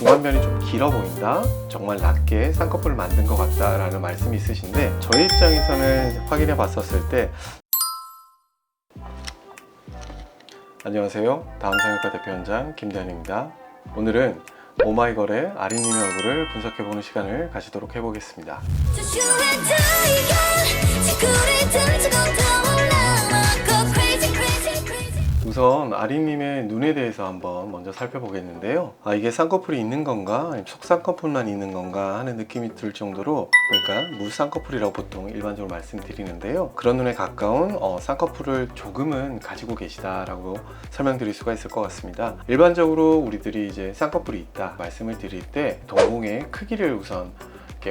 중간면이 좀 길어 보인다. 정말 낮게 쌍꺼풀을 만든 것 같다 라는 말씀이 있으신데 저희 입장에서는 확인해 봤었을 때 안녕하세요. 다음 성형과 대표 원장 김대현입니다. 오늘은 오마이걸의 아린님의 얼굴을 분석해보는 시간을 가지도록 해보겠습니다. 우선 아린님의 눈에 대해서 한번 먼저 살펴보겠는데요. 아 이게 쌍꺼풀이 있는 건가, 속쌍꺼풀만 있는 건가 하는 느낌이 들 정도로 그러니까 물쌍꺼풀이라고 보통 일반적으로 말씀드리는데요. 그런 눈에 가까운 어, 쌍꺼풀을 조금은 가지고 계시다라고 설명드릴 수가 있을 것 같습니다. 일반적으로 우리들이 이제 쌍꺼풀이 있다 말씀을 드릴 때 동공의 크기를 우선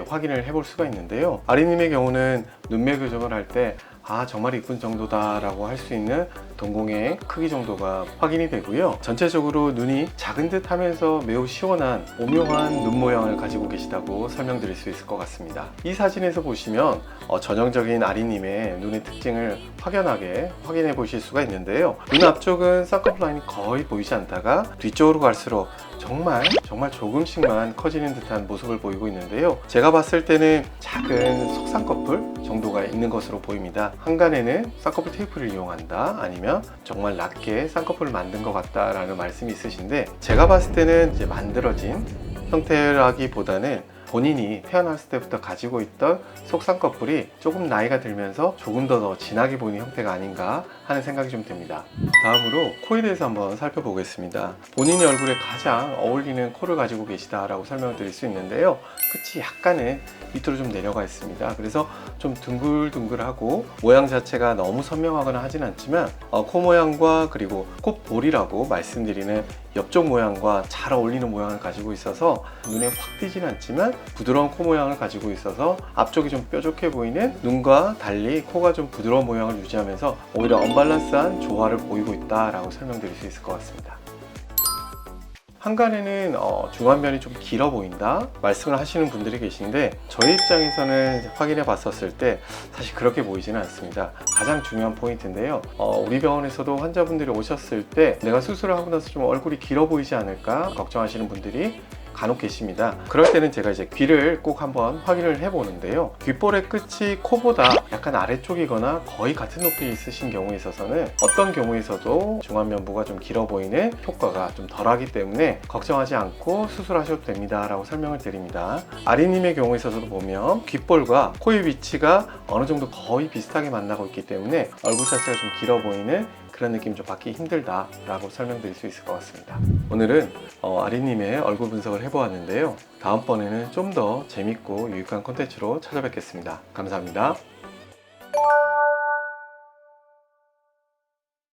확인을 해볼 수가 있는데요. 아리님의 경우는 눈매 교정을 할 때 아 정말 이쁜 정도다 라고 할 수 있는 동공의 크기 정도가 확인이 되고요. 전체적으로 눈이 작은 듯 하면서 매우 시원한 오묘한 눈 모양을 가지고 계시다고 설명드릴 수 있을 것 같습니다. 이 사진에서 보시면 어, 전형적인 아리님의 눈의 특징을 확연하게 확인해 보실 수가 있는데요. 눈 앞쪽은 쌍꺼풀 라인이 거의 보이지 않다가 뒤쪽으로 갈수록 정말 정말 조금씩만 커지는 듯한 모습을 보이고 있는데요. 제가 봤을 때는 작은 속쌍꺼풀 정도가 있는 것으로 보입니다. 한간에는 쌍꺼풀 테이프를 이용한다 아니면 정말 낮게 쌍꺼풀을 만든 것 같다라는 말씀이 있으신데 제가 봤을 때는 이제 만들어진 형태라기보다는 본인이 태어났을 때부터 가지고 있던 속쌍꺼풀이 조금 나이가 들면서 조금 더, 더 진하게 보이는 형태가 아닌가 하는 생각이 좀 듭니다. 다음으로 코에 대해서 한번 살펴보겠습니다. 본인의 얼굴에 가장 어울리는 코를 가지고 계시다라고 설명을 드릴 수 있는데요. 끝이 약간은 밑으로 좀 내려가 있습니다. 그래서 좀 둥글둥글하고 모양 자체가 너무 선명하거나 하진 않지만 어, 코 모양과 그리고 콧볼이라고 말씀드리는 옆쪽 모양과 잘 어울리는 모양을 가지고 있어서 눈에 확 띄진 않지만 부드러운 코 모양을 가지고 있어서 앞쪽이 좀 뾰족해 보이는 눈과 달리 코가 좀 부드러운 모양을 유지하면서 오히려 언밸런스한 조화를 보이고 있다라고 설명드릴 수 있을 것 같습니다. 한간에는 어, 중간면이 좀 길어 보인다 말씀을 하시는 분들이 계신데 저희 입장에서는 확인해 봤었을 때 사실 그렇게 보이지는 않습니다. 가장 중요한 포인트인데요. 어, 우리 병원에서도 환자분들이 오셨을 때 내가 수술을 하고 나서 좀 얼굴이 길어 보이지 않을까 걱정하시는 분들이 간혹 계십니다. 그럴 때는 제가 이제 귀를 꼭 한번 확인을 해보는데요. 귓볼의 끝이 코보다 약간 아래쪽이거나 거의 같은 높이에 있으신 경우에 있어서는 어떤 경우에서도 중안면부가 좀 길어 보이는 효과가 좀 덜하기 때문에 걱정하지 않고 수술하셔도 됩니다 라고 설명을 드립니다. 아리님의 경우에 있어서도 보면 귓볼과 코의 위치가 어느 정도 거의 비슷하게 만나고 있기 때문에 얼굴 자체가 좀 길어 보이는 그런 느낌 좀 받기 힘들다라고 설명드릴 수 있을 것 같습니다. 오늘은 어, 아리님의 얼굴 분석을 해보았는데요. 다음번에는 좀 더 재밌고 유익한 콘텐츠로 찾아뵙겠습니다. 감사합니다.